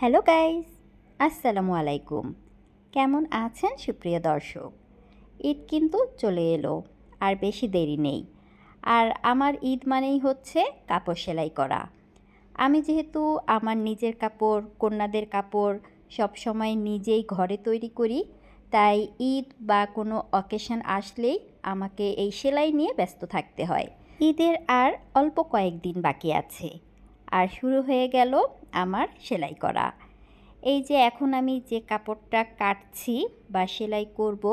Hello guys, আসসালামু আলাইকুম। কেমন আছেন সুপ্রিয় দর্শক? ঈদ কিন্তু চলে এলো, আর বেশি দেরি নেই। আর আমার ঈদ মানেই হচ্ছে কাপড় সেলাই করা। আমি যেহেতু আমার নিজের কাপড়, কন্যাদের কাপড় সব সময় নিজেই ঘরে তৈরি করি, তাই ঈদ বা কোনো অকেশন আসলেই আমাকে এই সেলাই নিয়ে ব্যস্ত থাকতে হয়। ঈদের আর অল্প কয়েকদিন বাকি আছে। আর শুরু হয়ে গেল আমার সেলাই করা। এই যে এখন আমি যে কাপড়টা কাটছি বা সেলাই করব,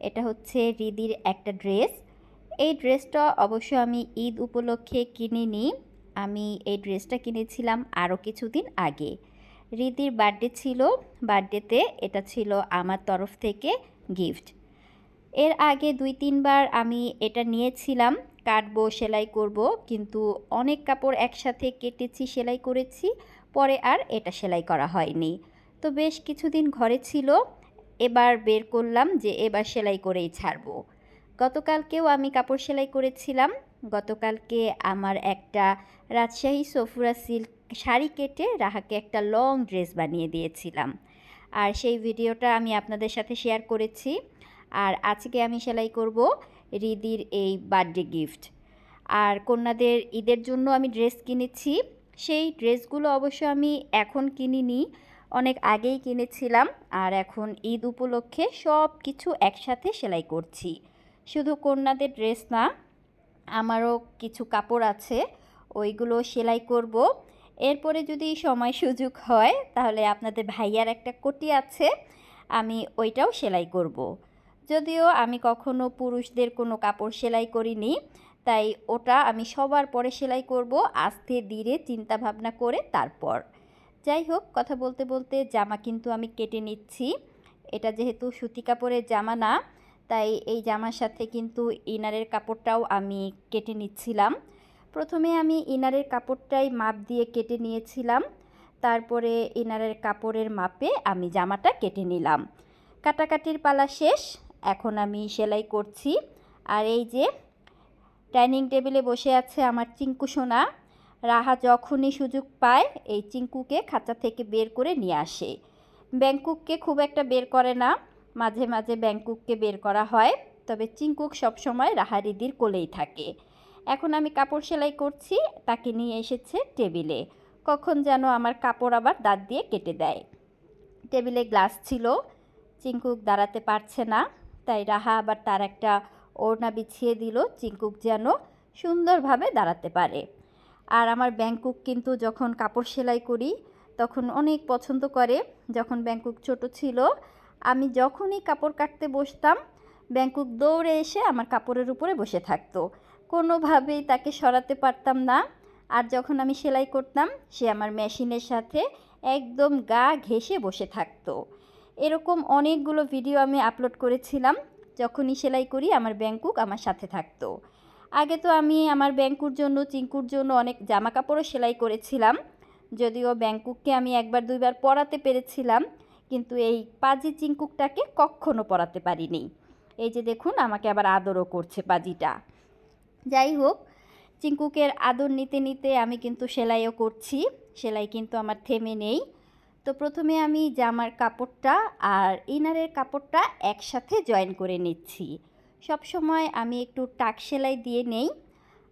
এটা হচ্ছে রিদির একটা ড্রেস। এই ড্রেসটা অবশ্য আমি ঈদ উপলক্ষে কিনিনি, আমি এই ড্রেসটা কিনেছিলাম আরও কিছুদিন আগে। রিদির বার্থডে ছিল, বার্থডেতে এটা ছিল আমার তরফ থেকে গিফট। এর আগে দুই তিনবার আমি এটা নিয়েছিলাম কাটবো, সেলাই করব। কিন্তু অনেক কাপড় একসাথে কেটেছি, সেলাই করেছি। পরে আর এটা সেলাই করা হয়নি। তো বেশ কিছুদিন ঘরে ছিল। এবার বের করলাম যে এবার সেলাই করেই ছাড়বো। গতকালকেও আমি কাপড় সেলাই করেছিলাম। গতকালকে আমার একটা রাজশাহী সফুরা সিল্ক শাড়ি কেটে রাহাকে একটা লং ড্রেস বানিয়ে দিয়েছিলাম। আর সেই ভিডিওটা আমি আপনাদের সাথে শেয়ার করেছি। আর আজকে আমি সেলাই করব। রিদির এই বার্থডে গিফট। আর কন্যাদের ঈদের জন্য আমি ড্রেস কিনেছি। সেই ড্রেসগুলো অবশ্য আমি এখন কিনিনি, অনেক আগেই কিনেছিলাম। আর এখন ঈদ উপলক্ষে সব কিছু একসাথে সেলাই করছি। শুধু কন্যাদের ড্রেস না, আমারও কিছু কাপড় আছে, ওইগুলো সেলাই করব। এরপরে যদি সময় সুযোগ হয়, তাহলে আপনাদের ভাইয়ার একটা কোটি আছে, আমি ওইটাও সেলাই করব। যদিও আমি কখনো পুরুষদের কোনো কাপড় সেলাই করিনি, তাই ওটা আমি সবার পরে সেলাই করব আস্তে ধীরে চিন্তা ভাবনা করে তারপর। যাই হোক, কথা বলতে বলতে জামা কিন্তু আমি কেটে নিচ্ছি। এটা যেহেতু সুতি কাপড়ের জামা না, তাই এই জামার সাথে কিন্তু ইনারের কাপড়টাও আমি কেটে নিচ্ছিলাম। প্রথমে আমি ইনারের কাপড়টাই মাপ দিয়ে কেটে নিয়েছিলাম। তারপরে ইনারের কাপড়ের মাপে আমি জামাটা কেটে নিলাম। কাটাকাটির পালা শেষ। এখন আমি সেলাই করছি। আর এই যে ডাইনিং টেবিলে বসে আছে আমার চিঙ্কু সোনা। রাহা যখনই সুযোগ পায় এই চিঙ্কুকে খাঁচা থেকে বের করে নিয়ে আসে। ব্যাংকুককে খুব একটা বের করে না, মাঝে মাঝে ব্যাংকুককে বের করা হয়। তবে চিঙ্কুক সবসময় রাহারিদির কোলেই থাকে। এখন আমি কাপড় সেলাই করছি, তাকে নিয়ে এসেছে টেবিলে। কখন যেন আমার কাপড় আবার দাঁত দিয়ে কেটে দেয়। টেবিলে গ্লাস ছিল চিঙ্কুক দাঁড়াতে পারছে না। তাই রাহা আবার তার একটা ওড়না বিছিয়ে দিল চিঙ্কুক যেন সুন্দরভাবে দাঁড়াতে পারে। আর আমার ব্যাংকুক কিন্তু যখন কাপড় সেলাই করি, তখন অনেক পছন্দ করে। যখন ব্যাংকুক ছোট ছিল, আমি যখনই কাপড় কাটতে বসতাম, ব্যাংকুক দৌড়ে এসে আমার কাপড়ের উপরে বসে থাকতো। কোনোভাবেই তাকে সরাতে পারতাম না। আর যখন আমি সেলাই করতাম, সে আমার মেশিনের সাথে একদম গা ঘেসে বসে থাকতো। এরকম অনেকগুলো ভিডিও আমি আপলোড করেছিলাম, যখনই সেলাই করি আমার ব্যাংকুক আমার সাথে থাকতো। আগে তো আমি আমার ব্যাংকুর জন্য চিঙ্কুর জন্য অনেক জামা কাপড়ও সেলাই করেছিলাম। যদিও ব্যাংকুককে আমি একবার, দুইবার পরাতে পেরেছিলাম, কিন্তু এই পাজি চিঙ্কুকটাকে কখনো পরাতে পারিনি। এই যে দেখুন, আমাকে আবার আদরও করছে পাজিটা। যাই হোক চিঙ্কুকের আদর নিতে নিতে আমি কিন্তু সেলাইও করছি। সেলাই কিন্তু আমার থেমে নেই। তো প্রথমে আমি জামার কাপড়টা আর ইনারের কাপড়টা একসাথে জয়েন করে নিচ্ছি। সব সময় আমি একটু টাক সেলাই দিয়ে নেই।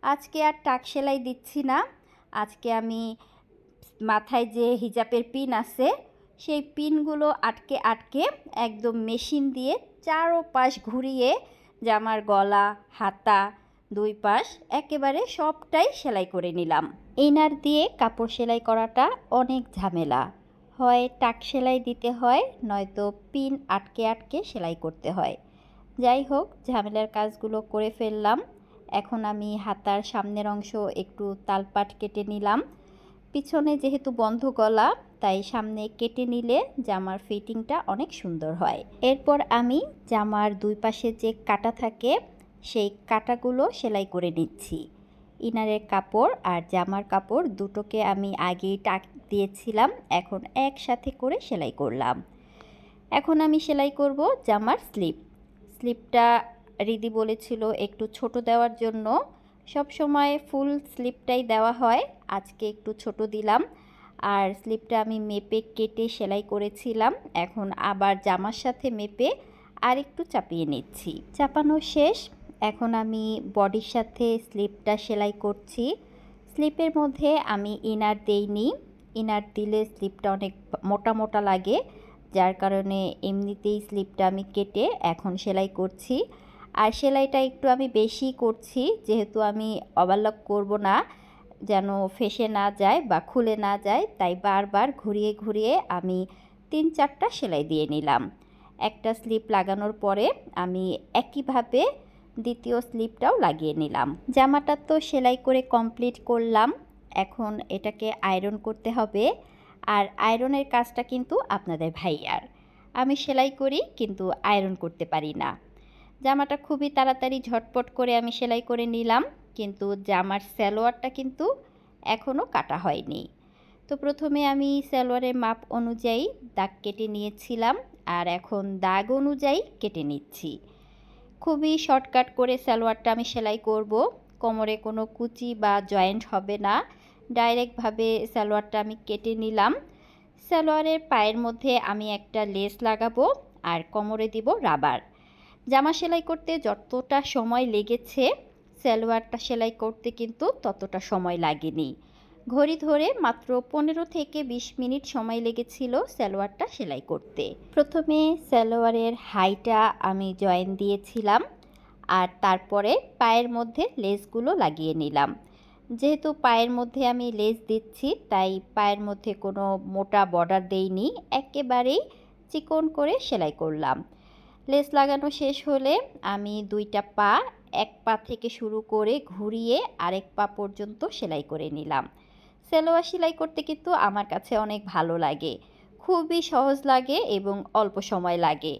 আজকে আর টাক সেলাই দিচ্ছি না। আজকে আমি মাথায় যে হিজাবের পিন আছে, সেই পিনগুলো আটকে আটকে একদম মেশিন দিয়ে চারো পাশ ঘুরিয়ে জামার গলা, হাতা, দুই পাশ একেবারে সবটাই সেলাই করে নিলাম। ইনার দিয়ে কাপড় সেলাই করাটা অনেক ঝামেলা। হয় টাক সেলাই দিতে হয়, নয়তো পিন আটকে আটকে সেলাই করতে হয়। যাই হোক, ঝামেলার কাজগুলো করে ফেললাম। এখন আমি হাতার সামনের অংশ একটু তালপাট কেটে নিলাম। পিছনে যেহেতু বন্ধ গলা, তাই সামনে কেটে নিলে জামার ফিটিংটা অনেক সুন্দর হয়। এরপর আমি জামার দুই পাশে যে কাটা থাকে, সেই কাটাগুলো সেলাই করে নিচ্ছি। ইনারের কাপড় আর জামার কাপড় দুটোকে আমি আগেই টাক দিয়েছিলাম, এখন একসাথে করে সেলাই করলাম। এখন আমি সেলাই করব জামার স্লিপ। স্লিপটা রিদি বলেছিল একটু ছোট দেওয়ার জন্য। সব সময় ফুল স্লিপটাই দেওয়া হয়, আজকে একটু ছোট দিলাম। আর স্লিপটা আমি মেপে কেটে সেলাই করেছিলাম, এখন আবার জামার সাথে মেপে আর একটু চাপিয়ে নিচ্ছি। চাপানো শেষ, এখন আমি বডির সাথে স্লিপটা সেলাই করছি। স্লিপের মধ্যে আমি ইনার দেইনি ইনার দিলে স্লিপটা অনেক মোটা মোটা লাগে, যার কারণে এমনিতেই স্লিপটা আমি কেটে এখন সেলাই করছি। আর সেলাইটা একটু আমি বেশি করছি, যেহেতু আমি ওভারলক করব না, যেন ফেসে না যায় বা খুলে না যায়, তাই বারবার ঘুরিয়ে ঘুরিয়ে আমি তিন চারটা সেলাই দিয়ে নিলাম। একটা স্লিপ লাগানোর পরে আমি একইভাবে দ্বিতীয় স্লিপটাও লাগিয়ে নিলাম। জামাটা তো সেলাই করে কমপ্লিট করলাম এখন এটাকে আয়রন করতে হবে। আর আয়রনের কাজটা কিন্তু আপনাদের ভাইয়ার। আমি সেলাই করি কিন্তু আয়রন করতে পারি না। জামাটা খুবই তাড়াতাড়ি ঝটপট করে আমি সেলাই করে নিলাম, কিন্তু জামার সালোয়ারটা কিন্তু এখনও কাটা হয়নি। তো প্রথমে আমি সালোয়ারের মাপ অনুযায়ী দাগ কেটে নিয়েছিলাম, আর এখন দাগ অনুযায়ী কেটে নিচ্ছি। খুবই শর্টকাট করে সালোয়ারটা আমি সেলাই করব। কোমরে কোনো কুচি বা জয়েন্ট হবে না। ডাইরেক্টভাবে সালোয়ারটা আমি কেটে নিলাম। সালোয়ারের পায়ের মধ্যে আমি একটা লেস লাগাবো আর কোমরে দিব রাবার। জামা সেলাই করতে যতটা সময় লেগেছে, সালোয়ারটা সেলাই করতে কিন্তু ততটা সময় লাগেনি। ঘড়ি ধরে মাত্র পনেরো থেকে বিশ মিনিট সময় লেগেছিল সালোয়ারটা সেলাই করতে। প্রথমে সালোয়ারের হাইটা আমি জয়েন দিয়েছিলাম আর তারপরে পায়ের মধ্যে লেসগুলো লাগিয়ে নিলাম। যেহেতু পায়ের মধ্যে আমি লেস দিচ্ছি, তাই পায়ের মধ্যে কোনো মোটা বর্ডার দেইনি। একেবারেই চিকন করে সেলাই করলাম। লেস লাগানো শেষ হলে আমি দুইটা পা এক পা থেকে শুরু করে ঘুরিয়ে আরেক পা পর্যন্ত সেলাই করে নিলাম। সেলোয়ার সেলাই করতে কিন্তু আমার কাছে অনেক ভালো লাগে। খুবই সহজ লাগে এবং অল্প সময় লাগে।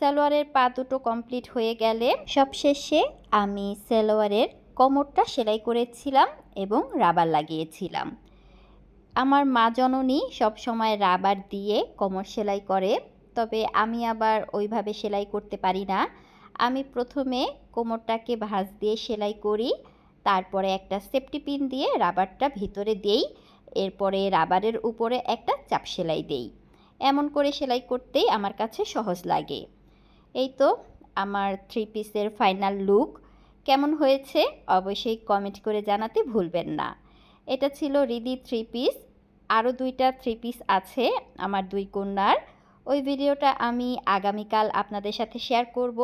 সালোয়ারের পা দুটো কমপ্লিট হয়ে গেলে সবশেষে আমি সালোয়ারের কোমরটা সেলাই করেছিলাম এবং রাবার লাগিয়েছিলাম। আমার মা জননী সবসময় রাবার দিয়ে কোমর সেলাই করে, তবে আমি আবার ওইভাবে সেলাই করতে পারি না। আমি প্রথমে কোমরটাকে ভাঁজ দিয়ে সেলাই করি, তারপরে একটা সেফটি পিন দিয়ে রাবারটা ভিতরে দেই, এরপরে রাবারের উপরে একটা চাপ সেলাই দেই। এমন করে সেলাই করতেই আমার কাছে সহজ লাগে। এই তো আমার থ্রি পিসের ফাইনাল লুক কেমন হয়েছে অবশ্যই কমেন্ট করে জানাতে ভুলবেন না। এটা ছিল রিদি থ্রি পিস আরও দুইটা থ্রি পিস আছে আমার দুই কন্যার। ওই ভিডিওটা আমি আগামীকাল আপনাদের সাথে শেয়ার করব।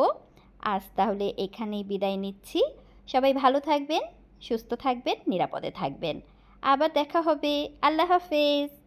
আজ তাহলে এখানেই বিদায় নিচ্ছি। সবাই ভালো থাকবেন, সুস্থ থাকবেন, নিরাপদে থাকবেন। আবার দেখা হবে। আল্লাহ হাফেজ।